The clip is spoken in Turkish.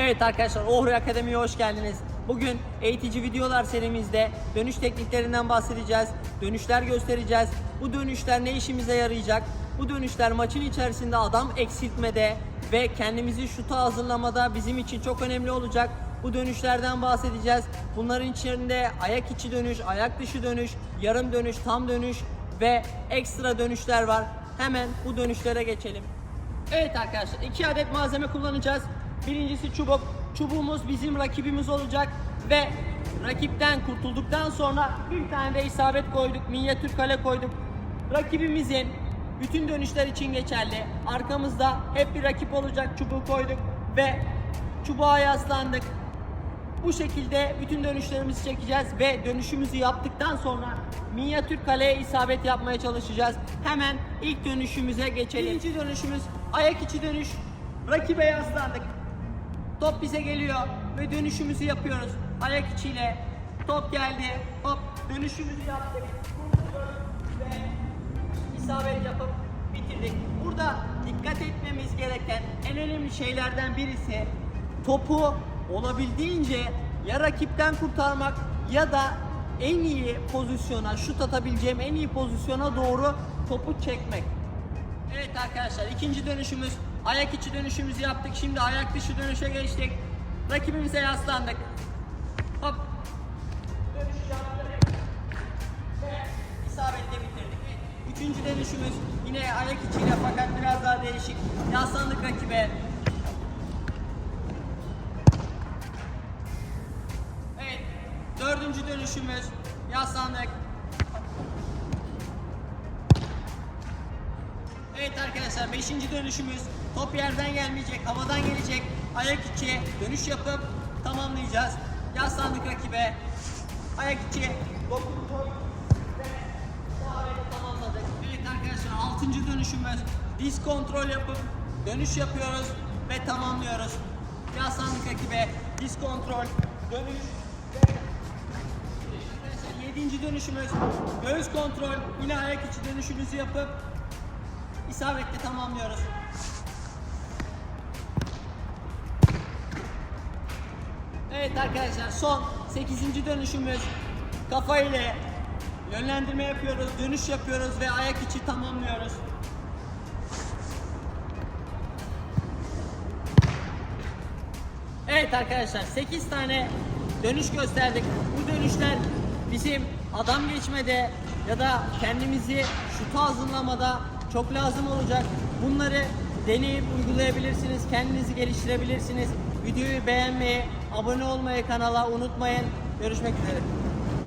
Evet arkadaşlar Ohri Akademi'ye hoş geldiniz. Bugün eğitici videolar serimizde dönüş tekniklerinden bahsedeceğiz. Dönüşler göstereceğiz. Bu dönüşler ne işimize yarayacak? Bu dönüşler maçın içerisinde adam eksiltmede ve kendimizi şuta hazırlamada bizim için çok önemli olacak. Bu dönüşlerden bahsedeceğiz. Bunların içinde ayak içi dönüş, ayak dışı dönüş, yarım dönüş, tam dönüş ve ekstra dönüşler var. Hemen bu dönüşlere geçelim. Evet arkadaşlar iki adet malzeme kullanacağız. Birincisi çubuk. Çubuğumuz bizim rakibimiz olacak ve rakipten kurtulduktan sonra bir tane de isabet koyduk. Minyatür kale koyduk. Rakibimizin bütün dönüşler için geçerli. Arkamızda hep bir rakip olacak çubuğu koyduk ve çubuğa yaslandık. Bu şekilde bütün dönüşlerimizi çekeceğiz ve dönüşümüzü yaptıktan sonra minyatür kaleye isabet yapmaya çalışacağız. Hemen ilk dönüşümüze geçelim. Birinci dönüşümüz ayak içi dönüş. Rakibe yaslandık. Top bize geliyor ve dönüşümüzü yapıyoruz. Ayak içiyle top geldi. Hop dönüşümüzü yaptık. Ve isabet yapıp bitirdik. Burada dikkat etmemiz gereken en önemli şeylerden birisi topu olabildiğince ya rakipten kurtarmak ya da en iyi pozisyona, şut atabileceğim en iyi pozisyona doğru topu çekmek. Evet arkadaşlar ikinci dönüşümüz ayak içi dönüşümüzü yaptık. Şimdi ayak dışı dönüşe geçtik. Rakibimize yaslandık. Hop. Dönüş yaptık. Ve isabetle bitirdik. Üçüncü dönüşümüz yine ayak içiyle fakat biraz daha değişik. Yaslandık rakibe. Evet. Dördüncü dönüşümüz yaslandık. Evet arkadaşlar 5. dönüşümüz top yerden gelmeyecek, havadan gelecek. Ayak içi dönüş yapıp tamamlayacağız. Yaslandık rakibe. Ayak içi dokunduk ve tamamladık. Evet arkadaşlar 6. dönüşümüz diz kontrol yapıp dönüş yapıyoruz ve tamamlıyoruz. Yaslandık rakibe. Diz kontrol, dönüş ve 7. dönüşümüz göğüs kontrol. Yine ayak içi dönüşümüzü yapıp isabetle tamamlıyoruz. Evet arkadaşlar son 8. dönüşümüz kafa ile yönlendirme yapıyoruz, dönüş yapıyoruz ve ayak içi tamamlıyoruz. Evet arkadaşlar 8 tane dönüş gösterdik. Bu dönüşler bizim adam geçmede ya da kendimizi şuta hazırlamada çok lazım olacak. Bunları deneyip uygulayabilirsiniz. Kendinizi geliştirebilirsiniz. Videoyu beğenmeyi, abone olmayı kanala unutmayın. Görüşmek üzere.